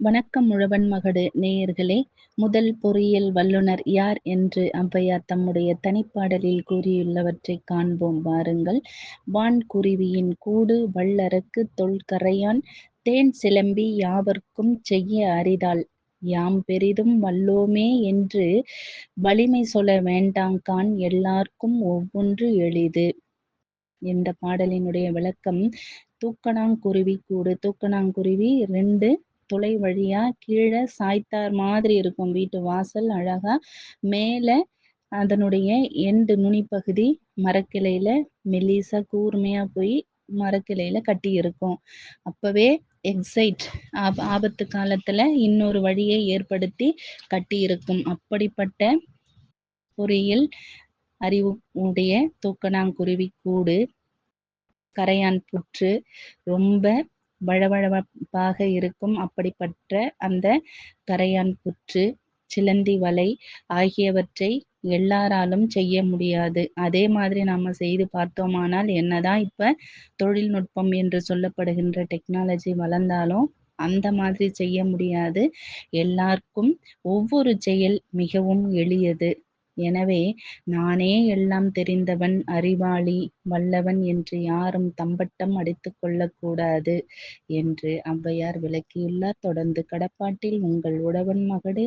வணக்கம் முழவன் மகடு நேயர்களே. முதல் பொறியியல் வல்லுனர் யார் என்று ஔவையார் தம்முடைய தனிப்பாடலில் கூறியுள்ளவற்றைக் காண்போம். வாருங்கள். வான்குருவியின் கூடு வல்லரக்கு தொல்கரையான் தேன் சிலம்பி யாவர்க்கும் செய்ய அறிதாள் யாம் பெரிதும் வல்லோமே என்று வலிமை சொல வேண்டாங்கான் எல்லார்க்கும் ஒவ்வொன்று எளிது. இந்த பாடலினுடைய விளக்கம் தூக்கணாங்குருவி கூடு. தூக்கணாங்குருவி ரெண்டு துளை வழியா கீழே சாய்த்தார் மாதிரி இருக்கும் வீட்டு வாசல் அழகா. மேல அதனுடைய எண்டு நுனிப்பகுதி மரக்கிளையில மெல்லிசா கூர்மையா போய் மரக்கிளையில கட்டி இருக்கும். அப்பவே எக்ஸைட் ஆப் ஆபத்து காலத்துல இன்னொரு வழியை ஏற்படுத்தி கட்டி இருக்கும். அப்படிப்பட்ட பொறியியல் அறிவு உடைய தூக்கணாங்குருவி கூடு கரையான் புற்று ரொம்ப வழவழப்பாக இருக்கும் அப்படிப்பட்ட அந்த கரையான் புற்று சிலந்தி வலை ஆகியவற்றை எல்லாராலும் செய்ய முடியாது. அதே மாதிரி நம்ம செய்து பார்த்தோமானால் என்னதான் இப்ப தொழில்நுட்பம் என்று சொல்லப்படுகின்ற டெக்னாலஜி வளர்ந்தாலும் அந்த மாதிரி செய்ய முடியாது. எல்லாருக்கும் ஒவ்வொரு செயல் மிகவும் எளியது. எனவே நானே எல்லாம் தெரிந்தவன் அறிவாளி வல்லவன் என்று யாரும் தம்பட்டம் அடித்துக் கொள்ளக்கூடாது என்று ஔவையார் விளக்கியுள்ளார். தொடர்ந்து கடப்பாட்டில் உங்கள் உழவன் மகடு